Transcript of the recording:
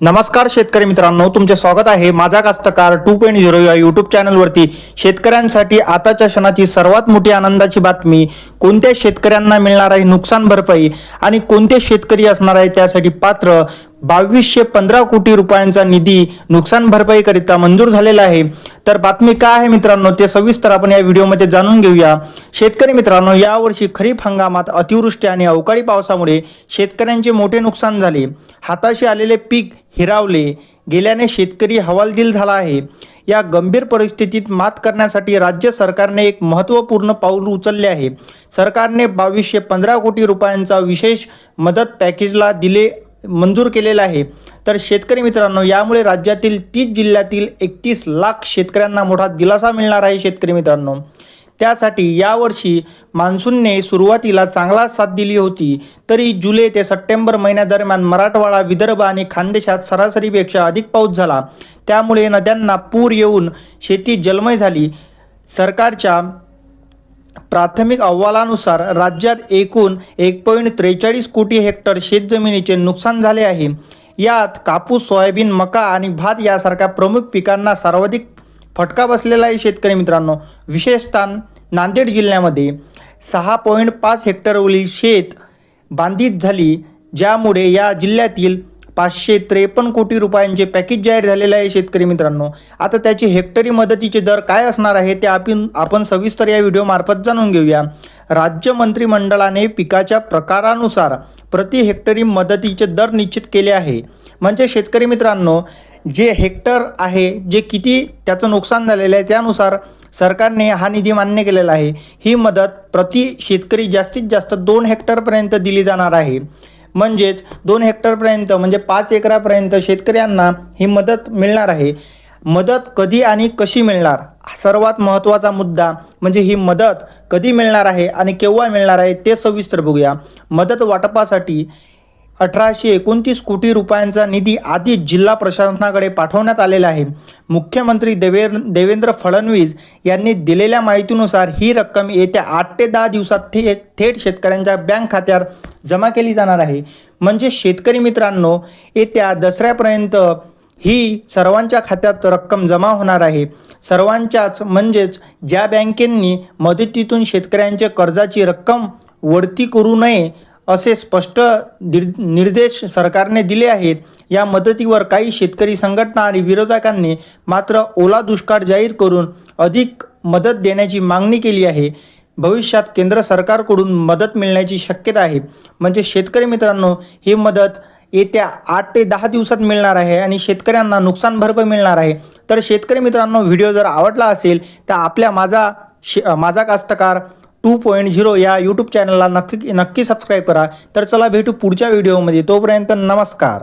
नमस्कार शेतकरी मित्रांनो तुमचे स्वागत आहे माझा कास्तकार टू पॉईंट झिरो या यूट्यूब चॅनलवरती शेतकऱ्यांसाठी आताच्या क्षणाची सर्वात मोठी आनंदाची बातमी कोणत्या शेतकऱ्यांना मिळणार आहे नुकसान भरपाई आणि कोणते शेतकरी असणार आहे त्यासाठी पात्र बावीसशे पंधरा कोटी रुपयांचा निधी नुकसान भरपाईकरिता मंजूर झालेला आहे. तर बातमी काय आहे मित्रांनो ते सविस्तर आपण या व्हिडिओमध्ये जाणून घेऊया. शेतकरी मित्रांनो यावर्षी खरीप हंगामात अतिवृष्टी आणि अवकाळी पावसामुळे शेतकऱ्यांचे मोठे नुकसान झाले. हाताशी आलेले पीक हिरावले. गेल्याने शेतकरी हवालदिल झाला आहे. या गंभीर परिस्थितीत मात करण्यासाठी राज्य सरकारने एक महत्त्वपूर्ण पाऊल उचलले आहे. सरकारने बावीसशे पंधरा कोटी रुपयांचा विशेष मदत पॅकेजला दिले मंजूर केलेला आहे. तर शेतकरी मित्रांनो यामुळे राज्यातील तीस जिल्ह्यातील एकतीस लाख शेतकऱ्यांना मोठा दिलासा मिळणार आहे शेतकरी मित्रांनो. त्यासाठी यावर्षी मान्सूनने सुरुवातीला चांगला साथ दिली होती. तरी जुलै ते सप्टेंबर महिन्यादरम्यान मराठवाडा विदर्भ आणि खानदेशात सरासरीपेक्षा अधिक पाऊस झाला. त्यामुळे नद्यांना पूर येऊन शेती जलमय झाली. सरकारच्या प्राथमिक अहवालानुसार राज्यात एकूण एक पॉईंट त्रेचाळीस कोटी हेक्टर शेतजमिनीचे नुकसान झाले आहे. यात कापूस सोयाबीन मका आणि भात यासारख्या प्रमुख पिकांना सर्वाधिक फटका बसलेला आहे शेतकरी मित्रांनो. विशेषतः नांदेड जिल्ह्यामध्ये सहा पॉईंट पाच हेक्टरवरील शेत बांधित झाली ज्यामुळे या जिल्ह्यातील पाचशे त्रेपन्न कोटी रुपयांचे पॅकेज जाहीर झालेलं आहे शेतकरी मित्रांनो. आता त्याची हेक्टरी मदतीचे दर काय असणार आहे ते आपण आपण सविस्तर या व्हिडिओमार्फत जाणून घेऊया. राज्य मंत्रिमंडळाने पिकाच्या प्रकारानुसार प्रति हेक्टरी मदतीचे दर निश्चित केले आहे. म्हणजे शेतकरी मित्रांनो जे हेक्टर आहे जे किती त्याचं नुकसान झालेलं आहे त्यानुसार सरकारने हा निधी मान्य केलेला आहे. ही मदत प्रति शेतकरी जास्तीत जास्त दोन हेक्टरपर्यंत दिली जाणार आहे. म्हणजेच दोन हेक्टरपर्यंत म्हणजे पाच एकरापर्यंत शेतकऱ्यांना ही मदत मिळणार आहे. मदत कधी आणि कशी मिळणार? सर्वात महत्त्वाचा मुद्दा म्हणजे ही मदत कधी मिळणार आहे आणि केव्हा मिळणार आहे ते सविस्तर बघूया. मदत वाटपासाठी अठराशे एकोणतीस कोटी रुपयांचा निधी आधीच जिल्हा प्रशासनाकडे पाठवण्यात आलेला आहे. मुख्यमंत्री देवेर देवेंद्र फडणवीस यांनी दिलेल्या माहितीनुसार ही रक्कम येत्या आठ ते दहा दिवसात थेट थेट शेतकऱ्यांच्या बँक खात्यात जमा केली जाणार आहे. म्हणजे शेतकरी मित्रांनो येत्या दसऱ्यापर्यंत ही सर्वांच्या खात्यात रक्कम जमा होणार आहे. सर्वांच्याच म्हणजेच ज्या बँकेंनी मदतीतून शेतकऱ्यांच्या कर्जाची रक्कम वरती करू नये असे स्पष्ट निर्देश सरकारने दिले आहेत. या मदतीवर काही शेतकरी संघटना आणि विरोधकांनी मात्र ओला दुष्काळ जाहीर करून अधिक मदत देण्याची मागणी केली आहे. भविष्यात केंद्र सरकारकडून मदत मिळण्याची शक्यता आहे. म्हणजे शेतकरी मित्रांनो ही मदत येत्या आठ ते दहा दिवसात मिळणार आहे आणि शेतकऱ्यांना नुकसान भरपाई मिळणार आहे. तर शेतकरी मित्रांनो व्हिडिओ जर आवडला असेल तर आपल्या माझा शे माझा कास्तकार टू पॉईंट झिरो या यूट्यूब चॅनलला नक्की नक्की सबस्क्राईब करा. तर चला भेटू पुढच्या व्हिडिओमध्ये तोपर्यंत नमस्कार.